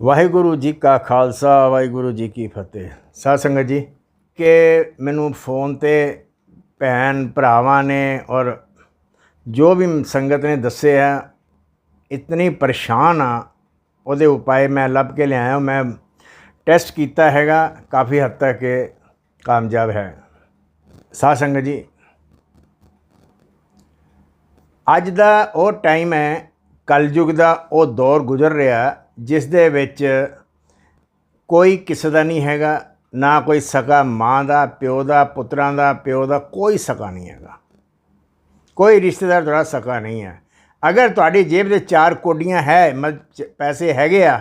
ਵਾਹਿਗੁਰੂ ਜੀ ਕਾ ਖਾਲਸਾ, ਵਾਹਿਗੁਰੂ ਜੀ ਕੀ ਫਤਿਹ। ਸਾਧ ਸੰਗਤ ਜੀ, ਕਿ ਮੈਨੂੰ ਫੋਨ ਤੇ ਭੈਣ ਭਰਾਵਾਂ ਨੇ ਔਰ ਜੋ ਵੀ ਸੰਗਤ ਨੇ ਦੱਸਿਆ ਇਤਨੀ ਪਰੇਸ਼ਾਨ ਆ, ਉਹਦੇ ਉਪਾਏ ਮੈਂ ਲੱਭ ਕੇ ਲਿਆਇਆ। ਮੈਂ ਟੈਸਟ ਕੀਤਾ ਹੈਗਾ, ਕਾਫੀ ਹੱਦ ਤੱਕ ਇਹ ਕਾਮਯਾਬ ਹੈ। ਸਾਧ ਸੰਗਤ ਜੀ, ਅੱਜ ਦਾ ਉਹ ਟਾਈਮ ਹੈ, ਕਲਯੁਗ ਦਾ ਉਹ ਦੌਰ ਗੁਜ਼ਰ ਰਿਹਾ। ਜਿਸ ਦੇ ਵਿੱਚ ਕੋਈ ਕਿਸੇ ਦਾ ਨਹੀਂ ਹੈਗਾ, ਨਾ ਕੋਈ ਸਕਾ ਮਾਂ ਦਾ, ਪਿਓ ਦਾ, ਪੁੱਤਰਾਂ ਦਾ, ਪਿਓ ਦਾ ਕੋਈ ਸਕਾ ਨਹੀਂ ਹੈਗਾ। ਕੋਈ ਰਿਸ਼ਤੇਦਾਰ ਤੁਹਾਡਾ ਸਕਾ ਨਹੀਂ ਹੈ। ਅਗਰ ਤੁਹਾਡੀ ਜੇਬ ਦੇ ਚਾਰ ਕੋਡੀਆਂ ਹੈ, ਮਤਲਬ ਪੈਸੇ ਹੈਗੇ ਆ,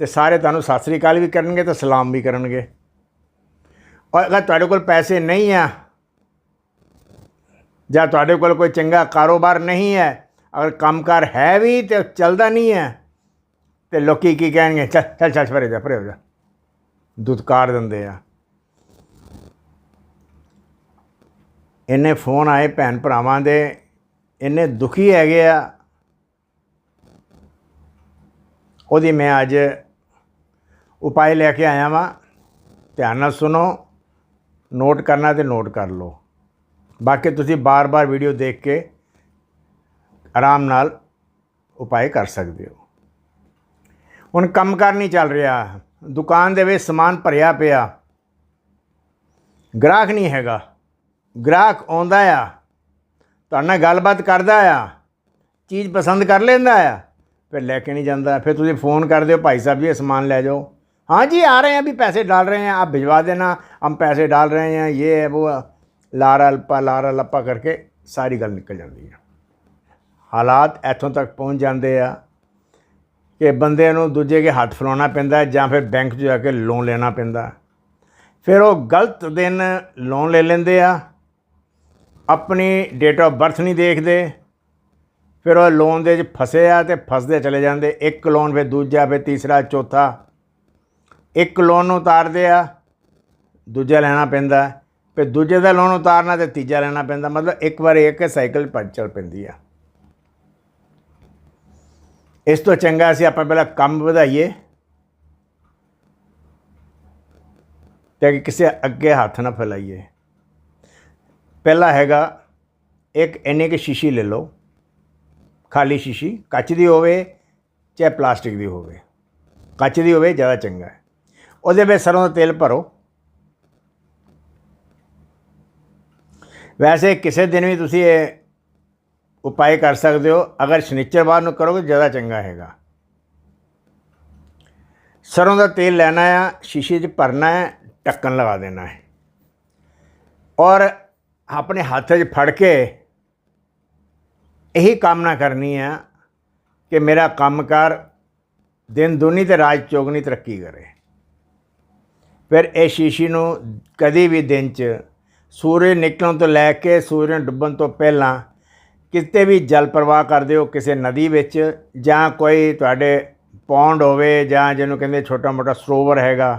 ਤੇ ਸਾਰੇ ਤੁਹਾਨੂੰ ਸਤਿ ਸ੍ਰੀ ਅਕਾਲ ਵੀ ਕਰਨਗੇ ਤੇ ਸਲਾਮ ਵੀ ਕਰਨਗੇ। ਔਰ ਅਗਰ ਤੁਹਾਡੇ ਕੋਲ ਪੈਸੇ ਨਹੀਂ ਆ, ਜਾਂ ਤੁਹਾਡੇ ਕੋਲ ਕੋਈ ਚੰਗਾ ਕਾਰੋਬਾਰ ਨਹੀਂ ਹੈ, ਅਗਰ ਕੰਮਕਾਰ ਹੈ ਵੀ ਤੇ ਚੱਲਦਾ ਨਹੀਂ ਹੈ ਤੇ ਲੋਕੀ ਕੀ ਕਹਿਣਗੇ? ਚੱਲ ਚੱਲ ਚੱਲ ਪਰੇ ਜਾ, ਪਰੇ ਹੋ ਜਾ। ਦੁਤਕਾਰ ਦਿੰਦੇ ਆ। ਇੰਨੇ ਫੋਨ ਆਏ ਭੈਣ ਭਰਾਵਾਂ ਦੇ, ਇੰਨੇ ਦੁਖੀ ਹੈਗੇ ਆ। ਉਹਦੀ ਮੈਂ ਅੱਜ ਉਪਾਅ ਲੈ ਕੇ ਆਇਆ ਵਾਂ। ਧਿਆਨ ਨਾਲ ਸੁਣੋ, ਨੋਟ ਕਰਨਾ ਤੇ ਨੋਟ ਕਰ ਲਓ। ਬਾਕੀ ਤੁਸੀਂ ਬਾਰ-ਬਾਰ ਵੀਡੀਓ ਦੇਖ ਕੇ ਆਰਾਮ ਨਾਲ ਉਪਾਅ ਕਰ ਸਕਦੇ ਹੋ। ਹੁਣ ਕੰਮ ਕਰ ਨਹੀਂ ਚੱਲ ਰਿਹਾ ਦੁਕਾਨ ਦੇ ਵਿੱਚ ਸਮਾਨ ਭਰਿਆ ਪਿਆ ਗ੍ਰਾਹਕ ਨਹੀਂ ਹੈਗਾ ਗ੍ਰਾਹਕ ਆਉਂਦਾ ਆ ਤੁਹਾਡੇ ਨਾਲ ਗੱਲਬਾਤ ਕਰਦਾ ਆ ਚੀਜ਼ ਪਸੰਦ ਕਰ ਲੈਂਦਾ ਆ ਫਿਰ ਲੈ ਕੇ ਨਹੀਂ ਜਾਂਦਾ ਫਿਰ ਤੁਸੀਂ ਫੋਨ ਕਰਦੇ ਹੋ ਭਾਈ ਸਾਹਿਬ ਜੀ ਇਹ ਸਮਾਨ ਲੈ जाओ हाँ जी आ रहे हैं अभी पैसे डाल रहे हैं आप भिजवा देना हम पैसे डाल रहे हैं ये है वो है। ਲਾਰਾ ਲੱਪਾ ਲਾਰਾ ਲੱਪਾ ਕਰਕੇ ਸਾਰੀ ਗੱਲ ਨਿਕਲ ਜਾਂਦੀ ਹੈ ਹਾਲਾਤ ਇੱਥੋਂ ਤੱਕ ਪਹੁੰਚ ਜਾਂਦੇ ਆ ਕਿ ਬੰਦੇ ਨੂੰ ਦੂਜੇ ਕੇ ਹੱਥ ਫਲਾਉਣਾ ਪੈਂਦਾ ਜਾਂ ਫਿਰ ਬੈਂਕ 'ਚ ਜਾ ਕੇ ਲੋਨ ਲੈਣਾ ਪੈਂਦਾ। ਫਿਰ ਉਹ ਗਲਤ ਦਿਨ ਲੋਨ ਲੈ ਲੈਂਦੇ ਆ, ਆਪਣੀ ਡੇਟ ਆਫ ਬਰਥ ਨਹੀਂ ਦੇਖਦੇ, ਫਿਰ ਉਹ ਲੋਨ ਦੇ ਵਿੱਚ ਫਸੇ ਆ ਤੇ ਫਸਦੇ ਚਲੇ ਜਾਂਦੇ, ਇੱਕ ਲੋਨ ਫਿਰ ਦੂਜਾ, ਫਿਰ ਤੀਸਰਾ, ਚੌਥਾ, ਇੱਕ ਲੋਨ ਨੂੰ ਉਤਾਰਦੇ ਆ, ਦੂਜਾ ਲੈਣਾ ਪੈਂਦਾ, ਫਿਰ ਦੂਜੇ ਦਾ ਲੋਨ ਉਤਾਰਨਾ ਤੇ ਤੀਜਾ ਲੈਣਾ ਪੈਂਦਾ, ਮਤਲਬ ਇੱਕ ਵਾਰ ਇੱਕ ਸਾਈਕਲ ਪਰ ਚੱਲ ਪੈਂਦੀ ਆ। ਇਸ ਤੋਂ ਚੰਗਾ ਅਸੀਂ ਆਪਾਂ ਪਹਿਲਾਂ ਕੰਮ ਵਧਾਈਏ ਤੇ ਕਿ ਕਿਸੇ ਅੱਗੇ ਹੱਥ ਨਾ ਫੈਲਾਈਏ ਪਹਿਲਾ ਹੈਗਾ ਇੱਕ ਇੰਨੇ ਕੀ ਸ਼ੀਸ਼ੀ ਲੈ ਲਓ ਖਾਲੀ ਸ਼ੀਸ਼ੀ ਕੱਚ ਦੀ ਹੋਵੇ ਚਾਹੇ ਪਲਾਸਟਿਕ ਦੀ ਹੋਵੇ ਕੱਚ ਦੀ ਹੋਵੇ ਜ਼ਿਆਦਾ ਚੰਗਾ ਹੈ ਉਹਦੇ ਵਿੱਚ ਸਰੋਂ ਦਾ ਤੇਲ ਭਰੋ ਵੈਸੇ ਕਿਸੇ ਦਿਨ ਵੀ ਤੁਸੀਂ ਇਹ ਉਪਾਅ ਕਰ ਸਕਦੇ ਹੋ। ਅਗਰ ਸ਼ਨੀਚਰਵਾਰ ਨੂੰ ਕਰੋਗੇ, ਜ਼ਿਆਦਾ ਚੰਗਾ ਹੈਗਾ। ਸਰੋਂ ਦਾ ਤੇਲ ਲੈਣਾ ਆ, ਸ਼ੀਸ਼ੇ 'ਚ ਭਰਨਾ ਹੈ, ਢੱਕਣ ਲਗਾ ਦੇਣਾ ਹੈ। ਔਰ ਆਪਣੇ ਹੱਥ 'ਚ ਫੜ ਕੇ ਇਹੀ ਕਾਮਨਾ ਕਰਨੀ ਆ ਕਿ ਮੇਰਾ ਕੰਮਕਾਰ ਦਿਨ ਦੁਨੀ ਤੇ ਰਾਜ ਚੋਗਣੀ ਤਰੱਕੀ ਕਰੇ। ਫਿਰ ਇਹ ਸ਼ੀਸ਼ੀ ਨੂੰ ਕਦੀ ਵੀ ਦਿਨ 'ਚ ਸੂਰਜ ਨਿਕਲਣ ਤੋਂ ਲੈ ਕੇ ਸੂਰਜ ਡੁੱਬਣ ਤੋਂ ਪਹਿਲਾਂ ਕਿਤੇ ਵੀ ਜਲ ਪ੍ਰਵਾਹ ਕਰਦੇ ਹੋ ਕਿਸੇ ਨਦੀ ਵਿੱਚ ਜਾਂ ਕੋਈ ਤੁਹਾਡੇ ਪੌਂਡ ਹੋਵੇ ਜਾਂ ਜਿਹਨੂੰ ਕਹਿੰਦੇ ਛੋਟਾ ਮੋਟਾ ਸਰੋਵਰ ਹੈਗਾ।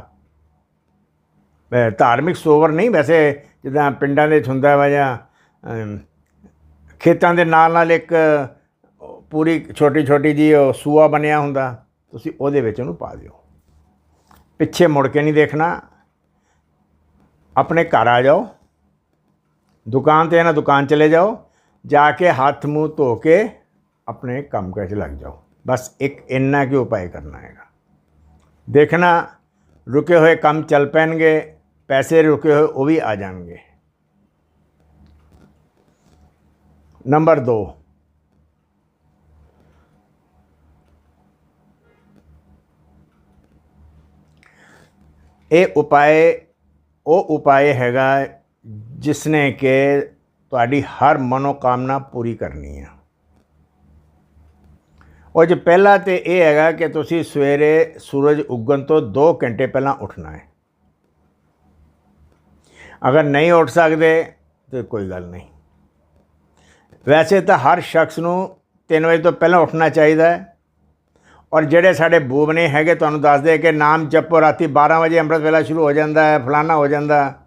ਧਾਰਮਿਕ ਸਰੋਵਰ ਨਹੀਂ ਵੈਸੇ, ਜਿੱਦਾਂ ਪਿੰਡਾਂ ਦੇ 'ਚ ਹੁੰਦਾ ਵਾ ਜਾਂ ਖੇਤਾਂ ਦੇ ਨਾਲ ਨਾਲ ਇੱਕ ਪੂਰੀ ਛੋਟੀ ਛੋਟੀ ਜੀ ਉਹ ਸੂਆ ਬਣਿਆ ਹੁੰਦਾ, ਤੁਸੀਂ ਉਹਦੇ ਵਿੱਚ ਉਹਨੂੰ ਪਾ ਦਿਓ। ਪਿੱਛੇ ਮੁੜ ਕੇ ਨਹੀਂ ਦੇਖਣਾ। ਆਪਣੇ ਘਰ ਆ ਜਾਓ। ਦੁਕਾਨ ਤੇ ਨਾ, ਦੁਕਾਨ ਚਲੇ ਜਾਓ। ਜਾ ਕੇ ਹੱਥ ਮੂੰਹ ਧੋ ਕੇ ਆਪਣੇ ਕੰਮ ਕਾਜ 'ਚ ਲੱਗ ਜਾਓ ਬਸ ਇੱਕ ਇੰਨਾ ਕੀ ਉਪਾਅ ਕਰਨਾ ਹੈਗਾ ਦੇਖਣਾ ਰੁਕੇ ਹੋਏ ਕੰਮ ਚੱਲ ਪੈਣਗੇ ਪੈਸੇ ਰੁਕੇ ਹੋਏ ਉਹ ਵੀ ਆ ਜਾਣਗੇ ਨੰਬਰ 2 ਇਹ ਉਪਾਅ ਉਹ ਉਪਾਅ ਹੈਗਾ ਜਿਸ ਨੇ ਕਿ ਤੁਹਾਡੀ ਹਰ ਮਨੋਕਾਮਨਾ ਪੂਰੀ ਕਰਨੀ ਹੈ ਉਹ ਜੋ ਪਹਿਲਾ ਤੇ ਇਹ ਹੈਗਾ ਕਿ ਤੁਸੀਂ ਸਵੇਰੇ ਸੂਰਜ ਉੱਗਣ ਤੋਂ 2 ਘੰਟੇ ਪਹਿਲਾਂ ਉੱਠਣਾ ਹੈ। ਅਗਰ ਨਹੀਂ ਉੱਠ ਸਕਦੇ ਤਾਂ ਕੋਈ ਗੱਲ ਨਹੀਂ। ਵੈਸੇ ਤਾਂ ਹਰ ਸ਼ਖਸ ਨੂੰ 3 ਵਜੇ ਤੋਂ ਪਹਿਲਾਂ ਉੱਠਣਾ ਚਾਹੀਦਾ ਹੈ। ਔਰ ਜਿਹੜੇ ਸਾਡੇ ਬੂਬਨੇ ਹੈਗੇ ਤੁਹਾਨੂੰ ਦੱਸਦੇ ਕਿ ਨਾਮ ਜਪੋ, ਰਾਤੀ 12 ਵਜੇ ਅੰਮ੍ਰਿਤ ਵੇਲਾ ਸ਼ੁਰੂ ਹੋ ਜਾਂਦਾ ਹੈ ਫਲਾਣਾ ਹੋ ਜਾਂਦਾ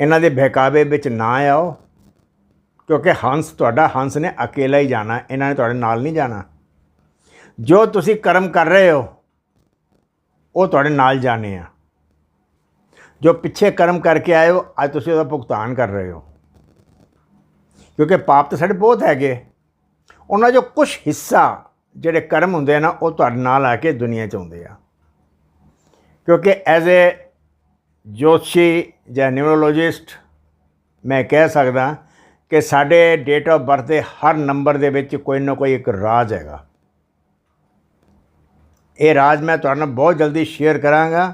ਇਹਨਾਂ ਦੇ ਬਹਿਕਾਵੇ ਵਿੱਚ ਨਾ ਆਓ, ਕਿਉਂਕਿ ਹੰਸ ਤੁਹਾਡਾ ਹੰਸ ਨੇ ਅਕੇਲਾ ਹੀ ਜਾਣਾ, ਇਹਨਾਂ ਨੇ ਤੁਹਾਡੇ ਨਾਲ ਨਹੀਂ ਜਾਣਾ। ਜੋ ਤੁਸੀਂ ਕਰਮ ਕਰ ਰਹੇ ਹੋ, ਉਹ ਤੁਹਾਡੇ ਨਾਲ ਜਾਣੇ ਆ। ਜੋ ਪਿੱਛੇ ਕਰਮ ਕਰਕੇ ਆਏ ਹੋ, ਅੱਜ ਤੁਸੀਂ ਉਹਦਾ ਭੁਗਤਾਨ ਕਰ ਰਹੇ ਹੋ। ਕਿਉਂਕਿ ਪਾਪ ਤਾਂ ਸਾਡੇ ਬਹੁਤ ਹੈਗੇ। ਉਹਨਾਂ ਜੋ ਕੁਝ ਹਿੱਸਾ ਜਿਹੜੇ ਕਰਮ ਹੁੰਦੇ ਆ ਨਾ, ਉਹ ਤੁਹਾਡੇ ਨਾਲ ਆ ਕੇ ਦੁਨੀਆ 'ਚ ਆਉਂਦੇ ਆ। ਕਿਉਂਕਿ ਐਜ਼ ਅ ਜੋਤਸ਼ੀ ਜਾਂ ਨਿਊਰੋਲੋਜਿਸਟ ਮੈਂ ਕਹਿ ਸਕਦਾ ਕਿ ਸਾਡੇ ਡੇਟ ਆਫ ਬਰਥ ਦੇ ਹਰ ਨੰਬਰ ਦੇ ਵਿੱਚ ਕੋਈ ਨਾ ਕੋਈ ਇੱਕ ਰਾਜ ਹੈਗਾ। ਇਹ ਰਾਜ ਮੈਂ ਤੁਹਾਡੇ ਨਾਲ ਬਹੁਤ ਜਲਦੀ ਸ਼ੇਅਰ ਕਰਾਂਗਾ।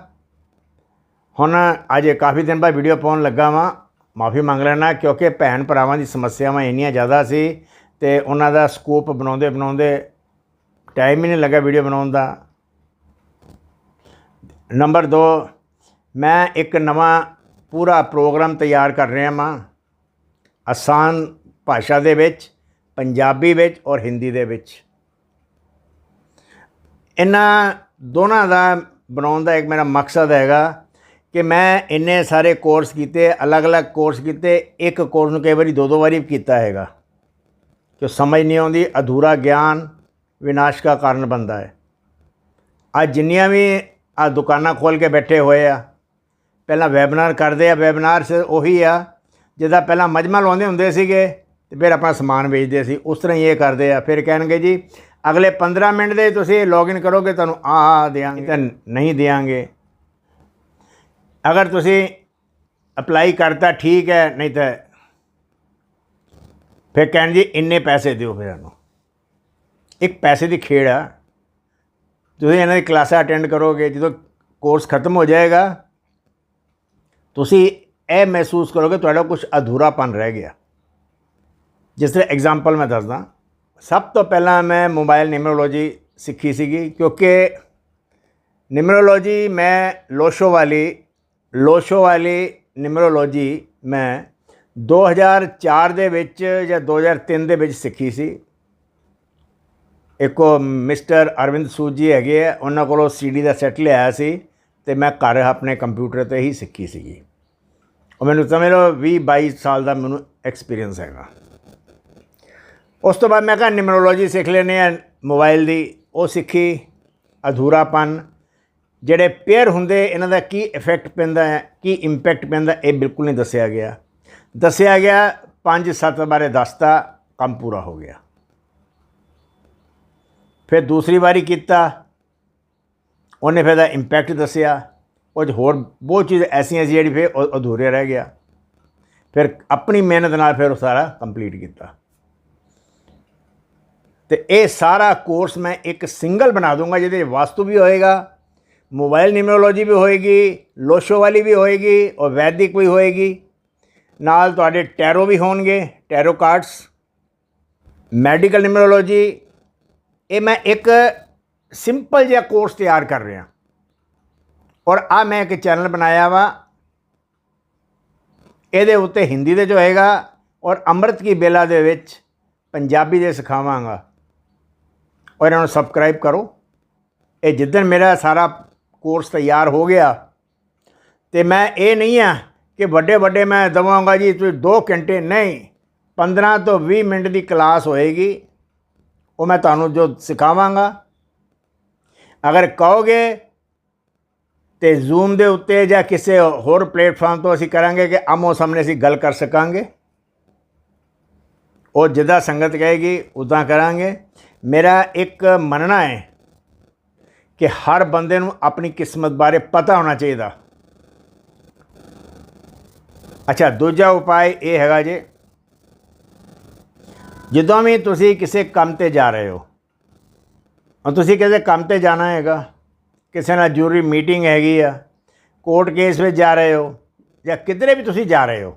ਹੁਣ ਅੱਜ ਕਾਫੀ ਦਿਨ ਬਾਅਦ ਵੀਡੀਓ ਪਾਉਣ ਲੱਗਾ ਵਾਂ। ਮਾਫੀ ਮੰਗ ਲੈਣਾ ਕਿਉਂਕਿ ਭੈਣ ਭਰਾਵਾਂ ਦੀ ਸਮੱਸਿਆਵਾਂ ਇੰਨੀਆਂ ਜ਼ਿਆਦਾ ਸੀ ਤੇ ਉਹਨਾਂ ਦਾ ਸਕੋਪ ਬਣਾਉਂਦੇ ਬਣਾਉਂਦੇ ਟਾਈਮ ਹੀ ਨਹੀਂ ਲੱਗਾ ਵੀਡੀਓ ਬਣਾਉਣ ਦਾ। ਨੰਬਰ 2 ਮੈਂ ਇੱਕ ਨਵਾਂ ਪੂਰਾ ਪ੍ਰੋਗਰਾਮ ਤਿਆਰ ਕਰ ਰਿਹਾ ਹਾਂ ਆਸਾਨ ਭਾਸ਼ਾ ਦੇ ਵਿੱਚ, ਪੰਜਾਬੀ ਵਿੱਚ ਔਰ ਹਿੰਦੀ ਦੇ ਵਿੱਚ। ਇਹਨਾਂ ਦੋਨਾਂ ਦਾ ਬਣਾਉਣ ਦਾ ਇੱਕ ਮੇਰਾ ਮਕਸਦ ਹੈਗਾ ਕਿ ਮੈਂ ਇੰਨੇ ਸਾਰੇ ਕੋਰਸ ਕੀਤੇ, ਅਲੱਗ-ਅਲੱਗ ਕੋਰਸ ਕੀਤੇ, ਇੱਕ ਕੋਰਸ ਨੂੰ ਕਈ ਵਾਰੀ ਦੋ ਦੋ ਵਾਰੀ ਕੀਤਾ ਹੈਗਾ। ਕਿ ਸਮਝ ਨਹੀਂ ਆਉਂਦੀ, ਅਧੂਰਾ ਗਿਆਨ ਵਿਨਾਸ਼ ਦਾ ਕਾਰਨ ਬਣਦਾ ਹੈ। ਅੱਜ ਜਿੰਨੀਆਂ ਵੀ ਆ ਦੁਕਾਨਾਂ ਖੋਲ ਕੇ ਬੈਠੇ ਹੋਏ ਆ ਪਹਿਲਾਂ ਵੈਬਨਾਰ ਕਰਦੇ ਆ ਵੈਬਨਾਰ ਸ ਉਹੀ ਆ। ਜਿਹਦਾ ਪਹਿਲਾਂ ਮਜਮਾ ਲਾਉਂਦੇ ਹੁੰਦੇ ਸੀਗੇ, ਤੇ ਫਿਰ ਆਪਣਾ ਸਮਾਨ ਵੇਚਦੇ ਸੀ, ਉਸ ਤਰ੍ਹਾਂ ਹੀ ਇਹ ਕਰਦੇ ਆ। ਫਿਰ ਕਹਿਣਗੇ ਜੀ, ਅਗਲੇ 15 ਮਿੰਟ ਦੇ ਤੁਸੀਂ ਲੌਗਇਨ ਕਰੋਗੇ, ਤੁਹਾਨੂੰ ਆ ਆ ਦੇਾਂਗੇ ਤਾਂ ਨਹੀਂ ਦੇਾਂਗੇ ਅਗਰ ਤੁਸੀਂ ਅਪਲਾਈ ਕਰਤਾ, ਠੀਕ ਹੈ, ਨਹੀਂ ਤਾਂ ਫਿਰ ਕਹਿਣ ਜੀ, ਇੰਨੇ ਪੈਸੇ ਦਿਓ ਫਿਰ ਇਹਨੂੰ ਇੱਕ ਪੈਸੇ ਦੀ ਖੇਡ ਆ। ਤੁਸੀਂ ਇਹਨਾਂ ਦੀ ਕਲਾਸਾਂ ਅਟੈਂਡ ਕਰੋਗੇ, ਜਦੋਂ ਕੋਰਸ ਖਤਮ ਹੋ ਜਾਏਗਾ ਤੁਸੀਂ ਇਹ ਮਹਿਸੂਸ ਕਰੋਗੇ ਤੁਹਾਡਾ ਕੁਝ ਅਧੂਰਾਪਨ ਰਹਿ ਗਿਆ। ਜਿਸ ਤਰ੍ਹਾਂ ਐਗਜ਼ਾਮਪਲ ਮੈਂ ਦੱਸਦਾ। ਸਭ ਤੋਂ ਪਹਿਲਾਂ ਮੈਂ ਮੋਬਾਈਲ ਨਿਮਰੋਲੋਜੀ ਸਿੱਖੀ ਸੀਗੀ ਕਿਉਂਕਿ ਨਿਮਰੋਲੋਜੀ ਮੈਂ ਲੋਸ਼ੋ ਵਾਲੀ ਲੋਸ਼ੋ ਵਾਲੀ ਨਿਮਰੋਲੋਜੀ ਮੈਂ 2004 ਦੇ ਵਿੱਚ ਜਾਂ 2003 ਦੇ ਵਿੱਚ ਸਿੱਖੀ ਸੀ। ਇੱਕ ਮਿਸਟਰ ਅਰਵਿੰਦ ਸੂਦ ਜੀ ਹੈਗੇ ਆ, ਉਹਨਾਂ ਕੋਲੋਂ ਸੀਡੀ ਦਾ ਸੈੱਟ ਲਿਆਇਆ ਸੀ। ਤੇ ਮੈਂ ਘਰ ਆਪਣੇ ਕੰਪਿਊਟਰ ਤੇ ਹੀ ਸਿੱਖੀ ਸੀਗੀ। ਉਹ ਮੈਨੂੰ ਸਮਝ ਲਓ 20 22 ਸਾਲ ਦਾ ਮੈਨੂੰ ਐਕਸਪੀਰੀਅੰਸ ਹੈਗਾ। ਉਸ ਤੋਂ ਬਾਅਦ ਮੈਂ ਕਿਹਾ ਨਿਮਰੋਲੋਜੀ ਸਿੱਖ ਲੈਨੇ ਆ ਮੋਬਾਈਲ ਦੀ। ਉਹ ਸਿੱਖੀ, ਅਧੂਰਾਪਨ। ਜਿਹੜੇ ਪੇਅਰ ਹੁੰਦੇ, ਇਹਨਾਂ ਦਾ ਕੀ ਇਫੈਕਟ ਪੈਂਦਾ ਹੈ, ਕੀ ਇੰਪੈਕਟ ਪੈਂਦਾ, ਇਹ ਬਿਲਕੁਲ ਨਹੀਂ ਦੱਸਿਆ ਗਿਆ। ਦੱਸਿਆ ਗਿਆ 5-7 ਬਾਰੇ ਦੱਸਤਾ, ਕੰਮ ਪੂਰਾ ਹੋ ਗਿਆ। ਫਿਰ ਦੂਸਰੀ ਵਾਰੀ ਕੀਤਾ। ਉਹਨੇ ਫਿਰ ਦਾ ਇੰਪੈਕਟ ਦੱਸਿਆ। ਉਹ 'ਚ ਹੋਰ ਬਹੁਤ ਚੀਜ਼ ਐਸੀਆਂ ਸੀ ਜਿਹੜੀ ਫਿਰ ਉਹ ਅਧੂਰੇ ਰਹਿ ਗਿਆ। ਫਿਰ ਆਪਣੀ ਮਿਹਨਤ ਨਾਲ ਫਿਰ ਉਹ ਸਾਰਾ ਕੰਪਲੀਟ ਕੀਤਾ। ਤੇ ਇਹ ਸਾਰਾ ਕੋਰਸ ਮੈਂ ਇੱਕ ਸਿੰਗਲ ਬਣਾ ਦੂੰਗਾ ਜਿਹਦੇ ਵਾਸਤੂ ਵੀ ਹੋਏਗਾ ਮੋਬਾਈਲ ਨਿਊਮਰੋਲੋਜੀ ਵੀ ਹੋਏਗੀ, ਲੋਸ਼ੋ ਵਾਲੀ ਵੀ ਹੋਏਗੀ, ਔਰ ਵੈਦਿਕ ਵੀ ਹੋਏਗੀ। ਨਾਲ ਤੁਹਾਡੇ ਟੈਰੋ ਵੀ ਹੋਣਗੇ ਟੈਰੋ ਕਾਰਡਸ ਮੈਡੀਕਲ ਨਿਊਮਰੋਲੋਜੀ ਇਹ ਮੈਂ ਇੱਕ ਸਿੰਪਲ ਜਿਹਾ ਕੋਰਸ ਤਿਆਰ ਕਰ ਰਿਹਾ। ਔਰ ਆ ਮੈਂ ਇੱਕ ਚੈਨਲ ਬਣਾਇਆ ਵਾ। ਇਹਦੇ ਉੱਤੇ ਹਿੰਦੀ ਦੇ ਜੋ ਹੋਏਗਾ ਔਰ ਅੰਮ੍ਰਿਤ ਕੀ ਬੇਲਾ ਦੇ ਵਿੱਚ ਪੰਜਾਬੀ ਦੇ ਸਿਖਾਵਾਂਗਾ। ਔਰ ਇਹਨਾਂ ਨੂੰ ਸਬਸਕ੍ਰਾਈਬ ਕਰੋ। ਇਹ ਜਿੱਦਣ ਮੇਰਾ ਸਾਰਾ ਕੋਰਸ ਤਿਆਰ ਹੋ ਗਿਆ, ਤੇ ਮੈਂ ਇਹ ਨਹੀਂ ਆ ਕਿ ਵੱਡੇ ਵੱਡੇ ਮੈਂ ਦਵਾਂਗਾ ਜੀ, ਤੁਸੀਂ 2 ਘੰਟੇ ਨਹੀਂ 15 ਤੋਂ 20 ਮਿੰਟ ਦੀ ਕਲਾਸ ਹੋਏਗੀ, ਉਹ ਮੈਂ ਤੁਹਾਨੂੰ ਜੋ ਸਿਖਾਵਾਂਗਾ। ਅਗਰ ਕਹੋਗੇ ਤੇ ਜ਼ੂਮ ਦੇ ਉੱਤੇ ਜਾਂ ਕਿਸੇ ਹੋਰ ਪਲੇਟਫਾਰਮ ਤੋਂ ਅਸੀਂ ਕਰਾਂਗੇ ਕਿ ਆਮੋ ਸਾਹਮਣੇ ਅਸੀਂ ਗੱਲ ਕਰ ਸਕਾਂਗੇ। ਉਹ ਜਿੱਦਾਂ ਸੰਗਤ ਕਹੇਗੀ, ਉਦਾਂ ਕਰਾਂਗੇ। ਮੇਰਾ ਇੱਕ ਮੰਨਣਾ ਹੈ ਕਿ ਹਰ ਬੰਦੇ ਨੂੰ ਆਪਣੀ ਕਿਸਮਤ ਬਾਰੇ ਪਤਾ ਹੋਣਾ ਚਾਹੀਦਾ। ਅੱਛਾ, ਦੂਜਾ ਉਪਾਅ ਇਹ ਹੈਗਾ ਜੇ, ਜਦੋਂ ਵੀ ਤੁਸੀਂ ਕਿਸੇ ਕੰਮ ਤੇ ਜਾ ਰਹੇ ਹੋ ਤੁਸੀਂ ਕਿਸੇ ਕੰਮ ਤੇ ਜਾਣਾ ਹੈਗਾ, ਕਿਸੇ ਨਾਲ ਜ਼ਰੂਰੀ ਮੀਟਿੰਗ ਹੈਗੀ ਆ, ਕੋਰਟ ਕੇਸ ਵਿੱਚ ਜਾ ਰਹੇ ਹੋ ਜਾਂ ਕਿਧਰੇ ਵੀ ਤੁਸੀਂ ਜਾ ਰਹੇ ਹੋ,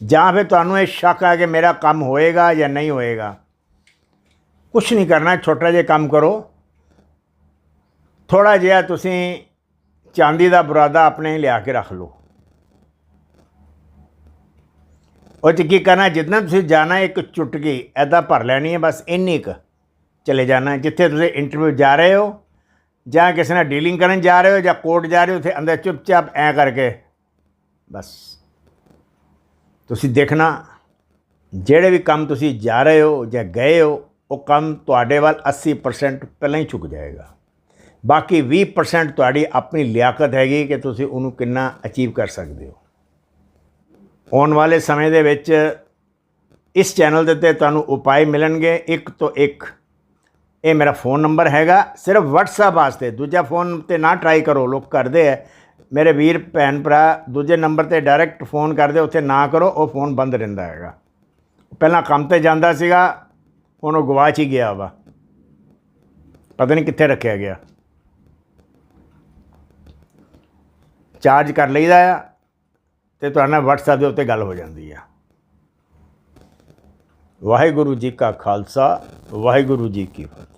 ਜਾਂ ਫਿਰ ਤੁਹਾਨੂੰ ਇਹ ਸ਼ੱਕ ਆ ਕਿ ਮੇਰਾ ਕੰਮ ਹੋਏਗਾ ਜਾਂ ਨਹੀਂ ਹੋਏਗਾ ਕੁਝ ਨਹੀਂ ਕਰਨਾ, ਛੋਟਾ ਜਿਹਾ ਕੰਮ ਕਰੋ। ਥੋੜਾ ਜਿਹਾ ਤੁਸੀਂ ਚਾਂਦੀ ਦਾ ਬੁਰਾਦਾ ਆਪਣੇ ਲਿਆ ਕੇ ਰੱਖ ਲਓ। ਉਹ 'ਚ ਕੀ ਕਰਨਾ ਜਿੰਨਾ ਤੁਸੀਂ ਜਾਣਾ ਇੱਕ ਚੁਟਕੀ, ਐਦਾਂ ਭਰ ਲੈਣੀ ਹੈ, ਬਸ ਇੰਨੀ ਕੁ। ਚਲੇ ਜਾਣਾ ਜਿੱਥੇ ਤੁਸੀਂ ਇੰਟਰਵਿਊ ਜਾ ਰਹੇ ਹੋ ਜਾਂ ਕਿਸੇ ਨਾਲ ਡੀਲਿੰਗ ਕਰਨ ਜਾ ਰਹੇ ਹੋ ਜਾਂ ਕੋਰਟ ਜਾ ਰਹੇ ਹੋ, ਉੱਥੇ ਅੰਦਰ ਚੁੱਪਚਾਪ ਐ ਕਰਕੇ ਬਸ। ਤੁਸੀਂ ਦੇਖਣਾ, ਜਿਹੜੇ ਵੀ ਕੰਮ ਤੁਸੀਂ ਜਾ ਰਹੇ ਹੋ ਜਾਂ ਗਏ ਹੋ, ਉਹ ਕੰਮ ਤੁਹਾਡੇ ਵੱਲ 80% ਪਹਿਲਾਂ ਹੀ ਝੁਕ ਜਾਏਗਾ। ਬਾਕੀ 20% ਤੁਹਾਡੀ ਆਪਣੀ ਲਿਆਕਤ ਹੈਗੀ ਕਿ ਤੁਸੀਂ ਉਹਨੂੰ ਕਿੰਨਾ ਅਚੀਵ ਕਰ ਸਕਦੇ ਹੋ। ਆਉਣ ਵਾਲੇ ਸਮੇਂ ਦੇ ਵਿੱਚ ਇਸ ਚੈਨਲ ਦੇ ਉੱਤੇ ਤੁਹਾਨੂੰ ਉਪਾਅ ਮਿਲਣਗੇ, ਇੱਕ ਤੋਂ ਇੱਕ ਇਹ ਮੇਰਾ ਫੋਨ ਨੰਬਰ ਹੈਗਾ, ਸਿਰਫ WhatsApp ਵਾਸਤੇ। ਦੂਜਾ ਫੋਨ ਤੇ ਨਾ ਟਰਾਈ ਕਰੋ, ਲੋਕ ਕਰਦੇ ਆ ਮੇਰੇ ਵੀਰ, ਭੈਣ, ਭਰਾ, ਦੂਜੇ ਨੰਬਰ ਤੇ ਡਾਇਰੈਕਟ ਫੋਨ ਕਰਦੇ, ਉੱਥੇ ਨਾ ਕਰੋ, ਉਹ ਫੋਨ ਬੰਦ ਰਹਿੰਦਾ ਹੈਗਾ। ਪਹਿਲਾਂ ਕੰਮ ਤੇ ਜਾਂਦਾ ਸੀਗਾ, ਹੁਣ ਉਹ ਗਵਾਚ ਹੀ ਗਿਆ ਵਾ। ਪਤਾ ਨਹੀਂ ਕਿੱਥੇ ਰੱਖਿਆ ਗਿਆ। ਚਾਰਜ ਕਰ ਲਈਦਾ ਆ, ਤੇ ਤੁਹਾਡੇ ਨਾਲ WhatsApp ਦੇ ਉੱਤੇ ਗੱਲ ਹੋ ਜਾਂਦੀ ਆ। ਵਾਹਿਗੁਰੂ ਜੀ ਕਾ ਖਾਲਸਾ, ਵਾਹਿਗੁਰੂ ਜੀ ਕੀ ਫਤਿਹ।